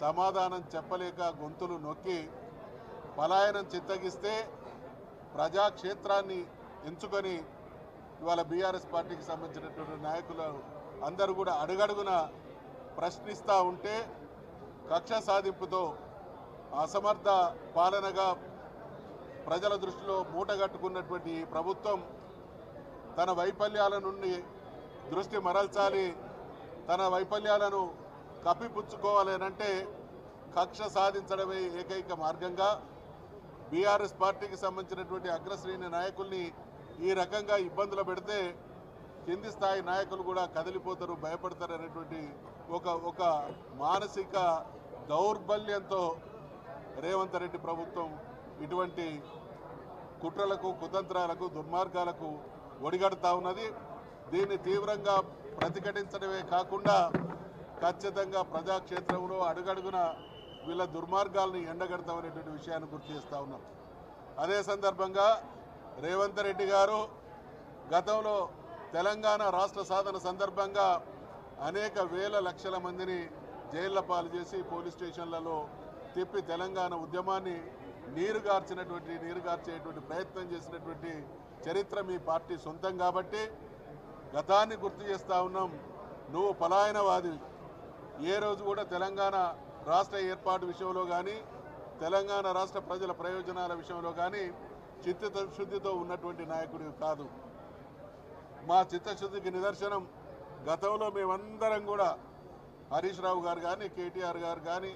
సమాధానం చెప్పలేక గొంతులు నొక్కి పలాయనం చిత్తగిస్తే ప్రజాక్షేత్రాన్ని ఎంచుకొని ఇవాళ బీఆర్ఎస్ పార్టీకి సంబంధించినటువంటి నాయకులు అందరూ కూడా అడుగడుగున ప్రశ్నిస్తూ ఉంటే కక్ష సాధింపుతో అసమర్థ పాలనగా ప్రజల దృష్టిలో మూటగట్టుకున్నటువంటి ఈ ప్రభుత్వం తన వైఫల్యాల నుండి దృష్టి మరల్చాలి తన వైఫల్యాలను కప్పిపుచ్చుకోవాలి కక్ష సాధించడమే ఏకైక మార్గంగా బీఆర్ఎస్ పార్టీకి సంబంధించినటువంటి అగ్రశ్రేణి నాయకుల్ని ఈ రకంగా ఇబ్బందులు పెడితే కింది స్థాయి నాయకులు కూడా కదిలిపోతారు భయపడతారు అనేటువంటి ఒక ఒక మానసిక దౌర్బల్యంతో రేవంత్ రెడ్డి ప్రభుత్వం ఇటువంటి కుట్రలకు కుతంత్రాలకు దుర్మార్గాలకు ఒడిగడుతూ ఉన్నది. దీన్ని తీవ్రంగా ప్రతిఘటించడమే కాకుండా ఖచ్చితంగా ప్రజాక్షేత్రంలో అడుగడుగున వీళ్ళ దుర్మార్గాలను ఎండగడతామనేటువంటి విషయాన్ని గుర్తు చేస్తూ ఉన్నాం. అదే సందర్భంగా రేవంత్ రెడ్డి గారు గతంలో తెలంగాణ రాష్ట్ర సాధన సందర్భంగా అనేక వేల లక్షల మందిని జైళ్ళ పాలు చేసి పోలీస్ స్టేషన్లలో తిప్పి తెలంగాణ ఉద్యమాన్ని నీరుగార్చినటువంటి నీరుగార్చేటువంటి ప్రయత్నం చేసినటువంటి చరిత్ర మీ పార్టీ సొంతం కాబట్టి గతాన్ని గుర్తు చేస్తూ ఉన్నాం. నువ్వు పలాయనవాది ఏ రోజు కూడా తెలంగాణ రాష్ట్ర ఏర్పాటు విషయంలో కానీ తెలంగాణ రాష్ట్ర ప్రజల ప్రయోజనాల విషయంలో కానీ చిత్తశుద్ధితో ఉన్నటువంటి నాయకుడు కాదు. మా చిత్తశుద్ధికి నిదర్శనం గతంలో మేమందరం కూడా హరీష్ రావు గారు కానీ కేటీఆర్ గారు కానీ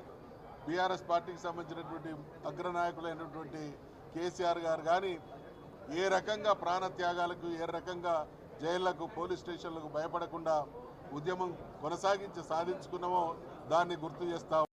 బీఆర్ఎస్ పార్టీకి సంబంధించినటువంటి అగ్రనాయకులైనటువంటి కేసీఆర్ గారు కానీ ఏ రకంగా ప్రాణత్యాగాలకు ఏ రకంగా జైళ్ళకు పోలీస్ స్టేషన్లకు భయపడకుండా ఉద్యమం కొనసాగించి సాధించుకున్నామో దాన్ని గుర్తు చేస్తా